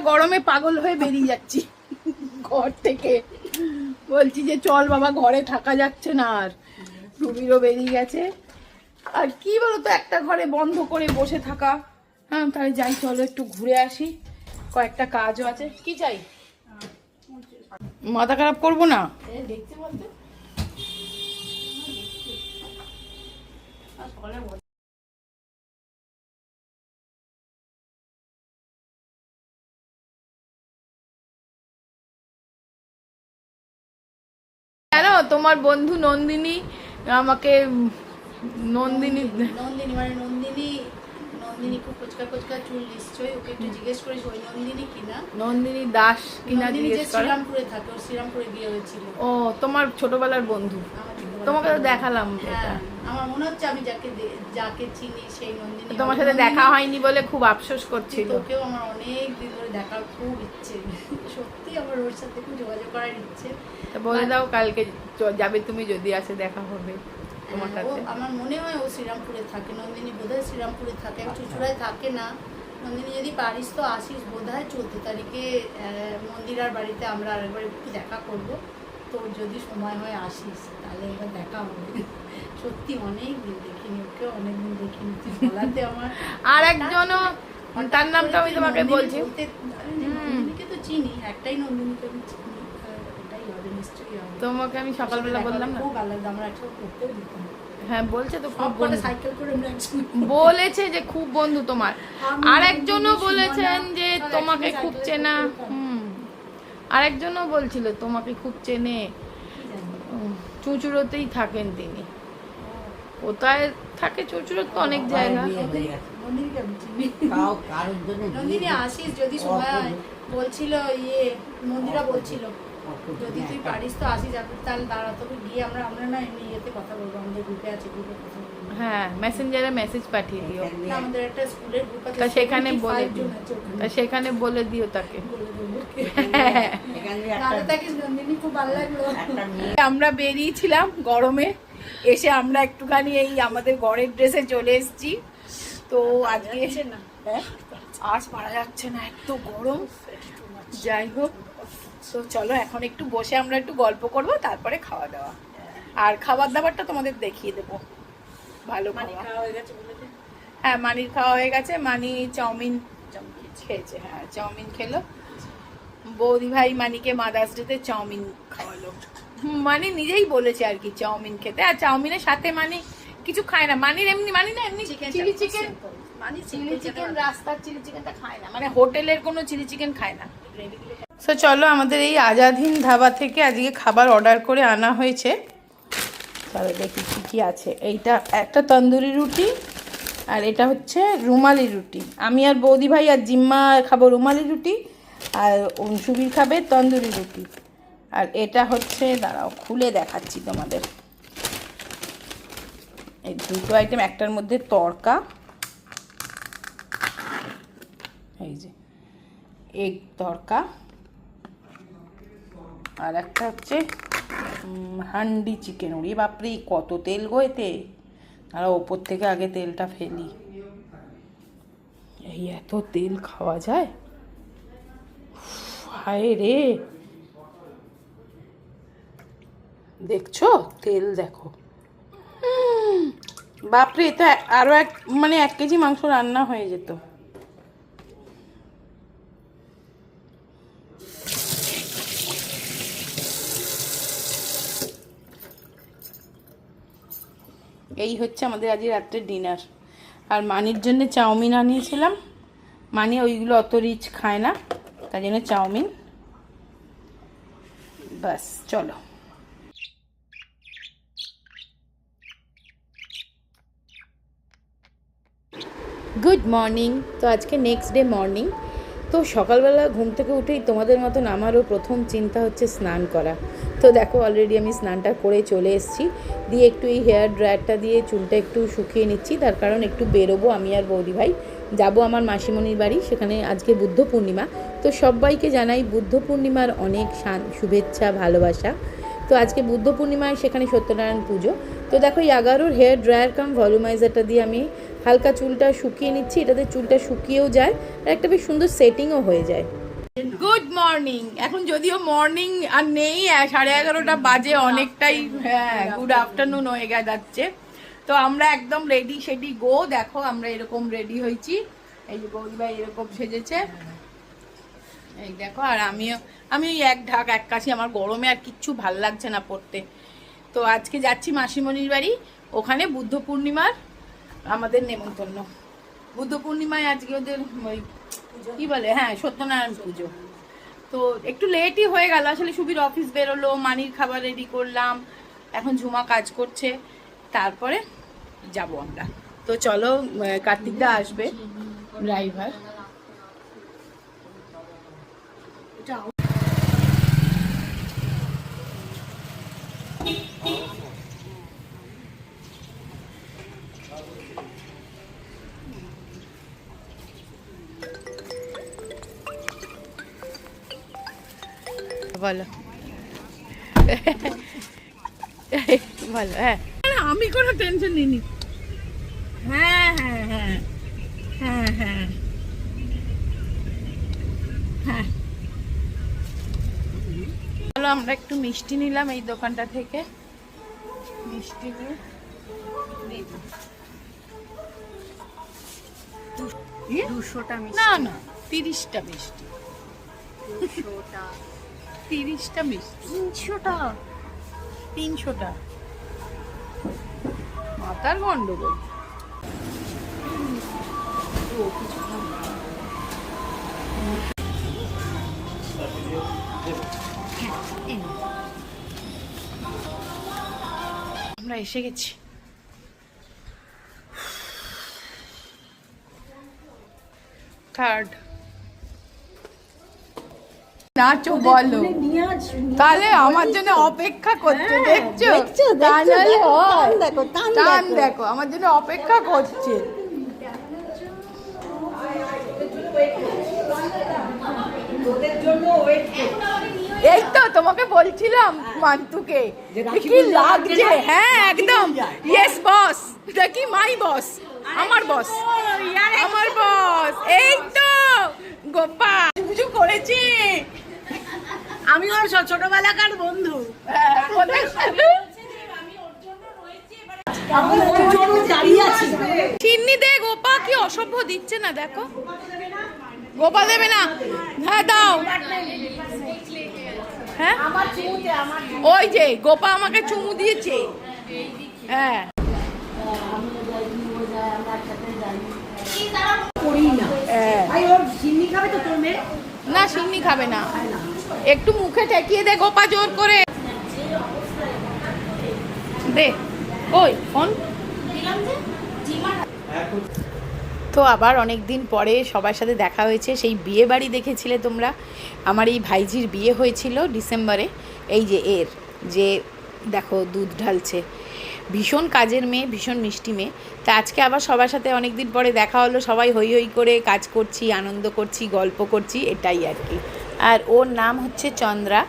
গরমে পাগল হয়ে বেরিয়ে যাচ্ছি। ঘর থেকে। বলছি যে চল বাবা ঘরে থাকা যাচ্ছে না আর। রুবিরও বেরিয়ে গেছে। আর কি বলতো একটা ঘরে বন্ধ করে বসে থাকা। হ্যাঁ তাহলে যাই চলো একটু ঘুরে আসি। কয়েকটা কাজও আছে। কি চাই? মাথা খারাপ করব না? দেখতে বলতে। জানো তোমার বন্ধু নন্দিনী আমাকে নন্দিনী নন্দিনী মানে নন্দিনী নন্দিনী খুব কোচকা কোচকা চুল নিশ্চয়ই ওকে একটু জিজ্ঞেস করিস ওই নন্দিনী কিনা? নন্দিনী দাস কিনা যে জিজ্ঞেস করো। শ্রীরামপুরে থাকে শ্রীরামপুরে বিয়ে হয়েছিল। ও তোমার ছোটবেলার বন্ধু। তোমাকে তো দেখালাম এটা। হ্যাঁ আমার মনে হচ্ছে আমি যাকে যাকে চিনি সেই নন্দিনী তোমার সাথে দেখা হয়নি বলে খুব আফসোস করছিল। তোকেও আমার অনেক দিন ধরে দেখার খুব ইচ্ছে। সত্যি আমার ওর সাথে খুব যোগাযোগ করার ইচ্ছে। বলে দাও কালকে যাবে তুমি যদি আসে দেখা হবে তোমার হ্যাঁ, আমার মনে হয় ও শ্রীরামপুরে থাকে নন্দিনী বোধহয় শ্রীরামপুরে থাকে। চুচুড়ায় থাকে না। নন্দিনী যদি পারিস তো আসিস বোধহয় চোদ্দ তারিখে মন্দিরার বাড়িতে আমরা আরেকবার একটু দেখা করব। তোর যদি সময় হয় আসিস তাহলে এবার দেখা হবে। সত্যি অনেক দিন দেখিনি ওকে অনেক দিন দেখিনি তুই বলাতে আমার আর একজনও তার নামটা আমি তোমাকে বলছি। নন্দিনীকে তো চিনি একটাই নন্দিনীকে আমি চিনি ওটাই হবে নিশ্চয়ই হবে। তোমাকে আমি সকালবেলা বললাম না? খুব লাগতো আমরা একসাথে পড়তেও দিতাম। হ্যাঁ বলছে তো খুব বন্ধু। সাইকেল করে বলেছে যে খুব বন্ধু তোমার। আর একজনও বলেছেন যে তোমাকে খুব চেনা। আরেকজনও বলছিল তোমাকে খুব চেনে। চুঁচুড়োতেই থাকেন তিনি। কোথায় থাকে চুঁচুড়ো তো অনেক জায়গা। নন্দিনী আসিস যদি সময় হয় বলছিল ইয়ে মন্দিরা বলছিল যদি তুই পারিস তো আসিস তাহলে দাঁড়া তোকে গিয়ে আমরা আমরা না এমনি ইয়েতে কথা বলব আমাদের গ্রুপে আছে গ্রুপে কথা বলব। হ্যাঁ মেসেঞ্জারে মেসেজ পাঠিয়ে দিও। আমাদের একটা স্কুলের গ্রুপ আছে তা সেখানে বলে দিও। তা সেখানে বলে দিও তাকে। আমরা বেরিয়েছিলাম গরমে এসে আমরা একটুখানি এই আমাদের ঘরের ড্রেসে চলে এসেছি। তো আজকে এসে না। হ্যাঁ আজ পারা যাচ্ছে না এত গরম। যাই হোক তো চলো এখন একটু বসে আমরা একটু গল্প করব তারপরে খাওয়া দাওয়া। আর খাবার দাবারটা তোমাদের দেখিয়ে দেবো। ভালো মানে হয়ে মানির খাওয়া হয়ে গেছে। মানি চাউমিন খেয়েছে। হ্যাঁ চাউমিন খেলো। বৌদি ভাই মানিকে মাদার্স ডেতে চাউমিন খাওয়ালো। মানি নিজেই বলেছে আর কি চাউমিন খেতে। আর চাউমিনের সাথে মানি কিছু খায় না। মানির এমনি মানি না এমনি চিলি চিকেন। মানে চিলি চিকেন রাস্তার চিলি চিকেনটা খায় না। মানে হোটেলের কোনো চিলি চিকেন খায় না। সো চলো আমাদের এই আজাদ আজাদহীন ধাবা থেকে আজকে খাবার অর্ডার করে আনা হয়েছে। চলো দেখি কি কি আছে। এইটা একটা তন্দুরি রুটি আর এটা হচ্ছে রুমালি রুটি। আমি আর বৌদি ভাই আর জিম্মা খাব রুমালি রুটি আর সুবীর খাবে তন্দুরি রুটি। আর এটা হচ্ছে, দাঁড়াও, খুলে দেখাচ্ছি তোমাদের। এই দুটো আইটেম একটার মধ্যে তড়কা। এই যে এগ তড়কা। আর একটা হচ্ছে হান্ডি চিকেন, ওরে বাপরে, কত তেল গো এতে। আর ওপর থেকে আগে তেলটা ফেলি এই এত তেল খাওয়া যায়? হায় রে। দেখছ? তেল দেখো। বাপরে, এটা আরও এক মানে এক কেজি মাংস রান্না হয়ে যেত। এই হচ্ছে আমাদের আজকে রাত্রের ডিনার আর মানির জন্য চাউমিন আনিয়েছিলাম। মানি ওইগুলো অত রিচ খায় না তাই জন্য চাউমিন। বাস চলো। গুড মর্নিং তো আজকে নেক্সট ডে মর্নিং তো সকালবেলা ঘুম থেকে উঠেই তোমাদের মতন আমারও প্রথম চিন্তা হচ্ছে স্নান করা। তো দেখো অলরেডি আমি স্নানটা করে চলে এসেছি। দিয়ে একটু এই হেয়ার ড্রায়ারটা দিয়ে চুলটা একটু শুকিয়ে নিচ্ছি। তার কারণ একটু বেরোবো আমি আর বৌদি ভাই যাব আমার মাসিমণির বাড়ি, সেখানে আজকে বুদ্ধ পূর্ণিমা। তো সবাইকে জানাই বুদ্ধ পূর্ণিমার অনেক শুভেচ্ছা, ভালোবাসা। তো আজকে বুদ্ধ পূর্ণিমায় সেখানে সত্যনারায়ণ পুজো। তো দেখো এগারোর হেয়ার ড্রায়ার কাম ভলিউমাইজারটা দিয়ে আমি হালকা চুলটা শুকিয়ে নিচ্ছি। এটাতে চুলটা শুকিয়েও যায় আর একটা বেশ সুন্দর সেটিংও হয়ে যায়। গুড মর্নিং এখন যদিও মর্নিং আর নেই সাড়ে এগারোটা বাজে অনেকটাই হ্যাঁ গুড আফটারনুন হয়ে গে যাচ্ছে। তো আমরা একদম রেডি সেডি গো দেখো আমরা এরকম রেডি হয়েছি। এই যে গৌরীবাই এরকম সেজেছে। এই দেখো আর আমিও আমি ওই এক ঢাক এক কাছি আমার গরমে আর কিচ্ছু ভালো লাগছে না পড়তে। তো আজকে যাচ্ছি মাসিমণির বাড়ি ওখানে বুদ্ধ পূর্ণিমার আমাদের নেমন্তন্ন। বুদ্ধ পূর্ণিমায় আজকে ওদের ওই কি বলে? হ্যাঁ সত্যনারায়ণ পুজো। তো একটু লেটই হয়ে গেল। আসলে সুবির অফিস বেরোলো, মানির খাবার রেডি করলাম। এখন ঝুমা কাজ করছে। তারপরে যাব আমরা। তো চলো কার্তিকদা আসবে ড্রাইভার বলো। বলো হ্যাঁ। আমি কোনো টেনশন নিইনি। হ্যাঁ হ্যাঁ হ্যাঁ। হ্যাঁ হ্যাঁ। হ্যাঁ। চলো আমরা একটু মিষ্টি নিলাম এই দোকানটা থেকে। মিষ্টি নিয়ে? দুশোটা না না তিরিশটা মিষ্টি। তিরিশটা মিষ্টি। তিনশোটা? তিনশোটা। মাথার গন্ডগোল। আমরা এসে গেছি। থার্ড নাচো বলো। তাহলে আমার জন্য অপেক্ষা করছে দেখছ? দেখছ, দেখো, টান দেখো, আমার জন্য অপেক্ষা করছে। এই তো তোমাকে বলছিলাম মান্তুকে যে কি লাগছে? হ্যাঁ একদম। ইয়েস বস দেখি মাই বস আমার বস আমার বস এই তো গোপা কিছু করেছি। আমি ওর ছোটবেলাকার বন্ধু। হ্যাঁ, কোথায় ছিল? ওর জন্য দাঁড়িয়ে আছি চিন্নি দে গোপা কি অসভ্য দিচ্ছে না দেখো। গোপা দেবে না। হ্যাঁ দাও। হ্যাঁ? ওই যে গোপা আমাকে চুমু দিয়েছে। হ্যাঁ। না। হ্যাঁ। ভাই ওর চিনি খাবে তো তোর মেয়ে? না সিন্নি খাবে না। একটু মুখে ঠেকিয়ে দে গোপা, জোর করে। দে ওই ফোন? তো আবার অনেক দিন পরে সবার সাথে দেখা হয়েছে, সেই বিয়ে বাড়ি দেখেছিলে তোমরা? আমার এই ভাইজির বিয়ে হয়েছিল ডিসেম্বরে, এই যে এর, যে দেখো দুধ ঢালছে। ভীষণ কাজের মেয়ে, ভীষণ মিষ্টি মেয়ে। তা আজকে আবার সবার সাথে অনেক দিন পরে দেখা হলো, সবাই হই হই করে কাজ করছি, আনন্দ করছি, গল্প করছি, এটাই আর কি। আর ওর নাম হচ্ছে চন্দ্রা।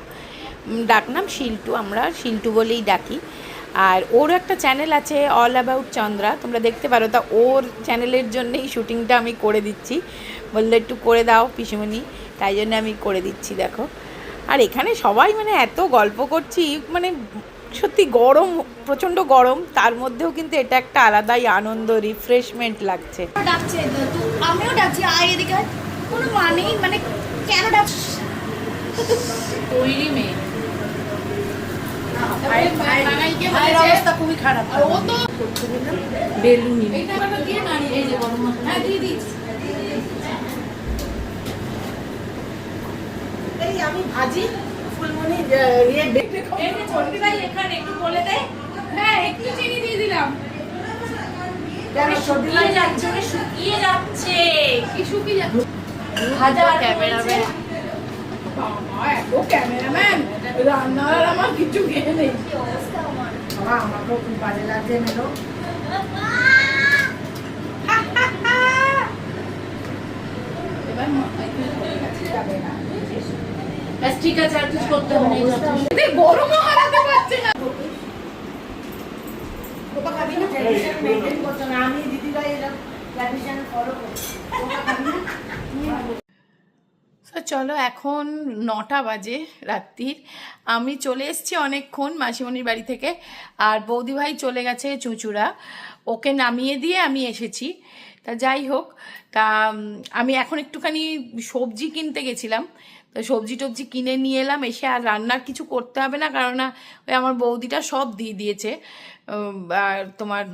ডাকনাম শিল্টু, আমরা শিল্টু বলেই ডাকি। আর ওর একটা চ্যানেল আছে অল অ্যাবাউট চন্দ্রা, তোমরা দেখতে পারো। তা ওর চ্যানেলের জন্যই শুটিংটা আমি করে দিচ্ছি। বললে, একটু করে দাও পিসিমণি। তাই জন্য আমি করে দিচ্ছি, দেখো। আর এখানে সবাই মানে এত গল্প করছি মানে সত্যি গরম, প্রচণ্ড গরম। তার মধ্যেও কিন্তু এটা একটা আলাদাই আনন্দ রিফ্রেশমেন্ট লাগছে। ডাকছে আমিও ডাকছি। আয় এদিকে কোনো মানেই মানে কেন ডাকছিস তৈরি মেয়ে। খুবই খারাপ। বেলুনি। হ্যাঁ দিয়ে দিস এই আমি ভাজি ফুলমনি ইয়ে এখানে একটু বলে দে হ্যাঁ একটু চিনি দিয়ে দিলাম। শুকিয়ে যাচ্ছে ওরে শুকিয়ে যাচ্ছে। কি শুকিয়ে যাচ্ছে? হাজার ক্যামেরাম্যান বাবা এত ক্যামেরাম্যান রান্নার আমার কিছু খেয়ে নেই বাবা আমাকেও খুব বাজে লাগছে মেলো এবার মাথায় তুলে পড়ে গেছে, যাবে না। ব্যাস ঠিক আছে আর কিছু করতে হবে না গরমও হারাতে পারছে না আমি দিদিভাই ফলো করছি চলো এখন নটা বাজে রাত্রির। আমি চলে এসেছি অনেকক্ষণ মাসিমণির বাড়ি থেকে। আর বৌদি ভাই চলে গেছে চুঁচুড়া। ওকে নামিয়ে দিয়ে আমি এসেছি। তা যাই হোক, তা আমি এখন একটুখানি সবজি কিনতে গেছিলাম। তো সবজি টবজি কিনে নিয়ে এলাম। এসে আর রান্নার কিছু করতে হবে না কারণ ওই আমার বৌদিটা সব দিয়ে দিয়েছে। আর তোমার,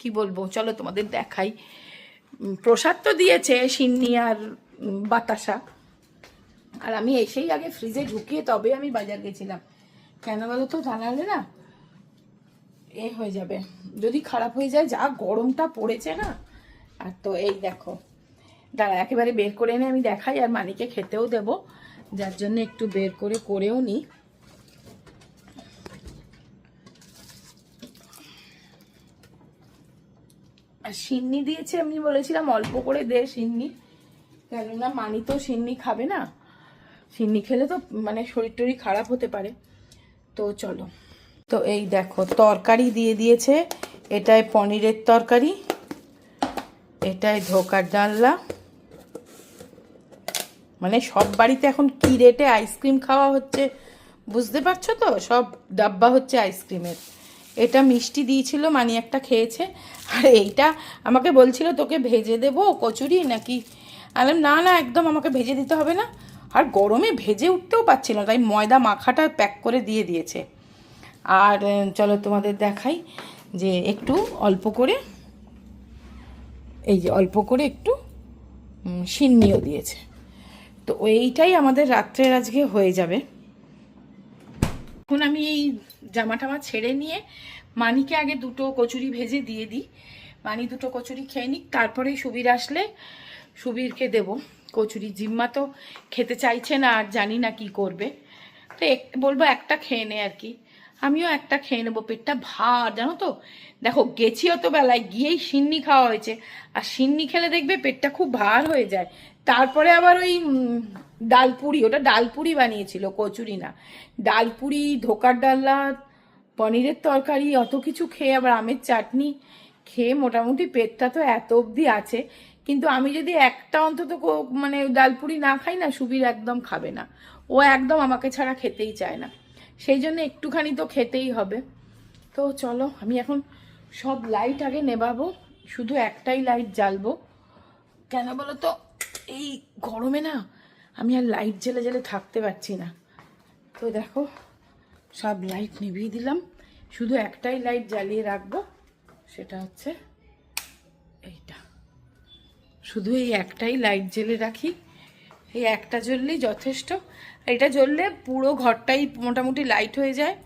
কি বলব, চলো তোমাদের দেখাই। প্রসাদ তো দিয়েছে সিন্নি আর বাতাসা। আর আমি এসেই আগে ফ্রিজে ঢুকিয়ে তবে আমি বাজার গেছিলাম। কেন বলো তো? জানালে না এ হয়ে যাবে। যদি খারাপ হয়ে যায়, যা গরমটা পড়েছে না? আর তো এই দেখো। দাঁড়া, একেবারে বের করে এনে আমি দেখাই আর মানিকে খেতেও দেব। যার জন্য একটু বের করে করেও নিই আর সিন্নি দিয়েছে, আমি বলেছিলাম অল্প করে দে সিন্নি। কেননা মানি তো সিন্নি খাবে না। সিন্নি খেলে তো মানে শরীর টরীর খারাপ হতে পারে। তো চলো। তো এই দেখো, তরকারি দিয়ে দিয়েছে। এটায় পনিরের তরকারি, এটাই ধোকার ডালনা। মানে সব বাড়িতে এখন কি রেটে আইসক্রিম খাওয়া হচ্ছে। বুঝতে পারছ তো? সব ডাব্বা হচ্ছে আইসক্রিমের। এটা মিষ্টি দিয়েছিল, মানি একটা খেয়েছে। আর এইটা আমাকে বলছিল, তোকে ভেজে দেবো কচুরি নাকি? আমি না না, একদম আমাকে ভেজে দিতে হবে না। আর গরমে ভেজে উঠতেও পারছিল না, তাই ময়দা মাখাটা প্যাক করে দিয়ে দিয়েছে। আর চলো তোমাদের দেখাই যে একটু অল্প করে, এই যে অল্প করে একটু সিন্নিও দিয়েছে। তো এইটাই আমাদের রাত্রের আজকে হয়ে যাবে। এখন আমি এই জামা টামা ছেড়ে নিয়ে মানিকে আগে দুটো কচুরি ভেজে দিয়ে দিই। মানি দুটো কচুরি খেয়ে নিক তারপরে সুবীর আসলে সুবীরকে দেব। কচুরি জিম্মা তো খেতে চাইছে না, আর জানি না কি করবে। তো বলব একটা খেয়ে নে আর কি। আমিও একটা খেয়ে নেব, পেটটা ভার, জানো তো? দেখো, গেছি অত বেলায়, গিয়েই সিন্নি খাওয়া হয়েছে। আর সিন্নি খেলে দেখবে পেটটা খুব ভার হয়ে যায়। তারপরে আবার ওই ডালপুরি, ওটা ডালপুরি বানিয়েছিল, কচুরি না। ডালপুরি, ধোকার ডাল্লা পনিরের তরকারি, অত কিছু খেয়ে আবার আমের চাটনি, খেয়ে মোটামুটি পেটটা তো এত অবধি আছে। কিন্তু আমি যদি একটা অন্তত মানে ডালপুরি না খাই না, সুবীর একদম খাবে না। ও একদম আমাকে ছাড়া খেতেই চায় না। সেই জন্য একটুখানি তো খেতেই হবে। তো চলো, আমি এখন সব লাইট আগে নেবাবো, শুধু একটাই লাইট জ্বালবো। কেন বলো তো এই গরমে না আমি আর লাইট জ্বেলে জ্বেলে থাকতে পারছি না। তো দেখো, সব লাইট নিভিয়ে দিলাম। শুধু একটাই লাইট জ্বালিয়ে রাখব, সেটা হচ্ছে এইটা। শুধু এই একটাই লাইট জ্বেলে রাখি। এই একটা জ্বললেই যথেষ্ট। এটা জ্বললে পুরো ঘরটাই মোটামুটি লাইট হয়ে যায়।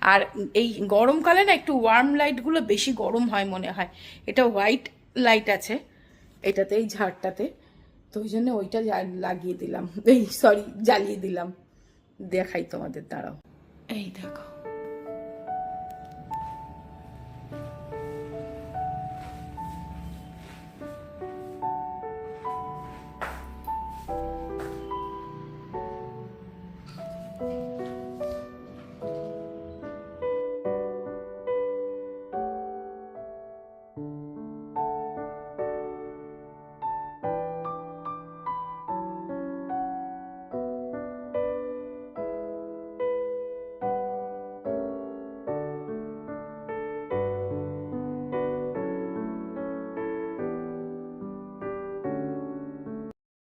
আর এই গরমকালে না একটু ওয়ার্ম লাইটগুলো বেশি গরম হয় মনে হয়। এটা হোয়াইট লাইট আছে, এটাতে, এই ঝাড়টাতে। তো ওই জন্য ওইটা লাগিয়ে দিলাম। এই সরি জ্বালিয়ে দিলাম। দেখাই তোমাদের, দাঁড়াও। এই দেখো।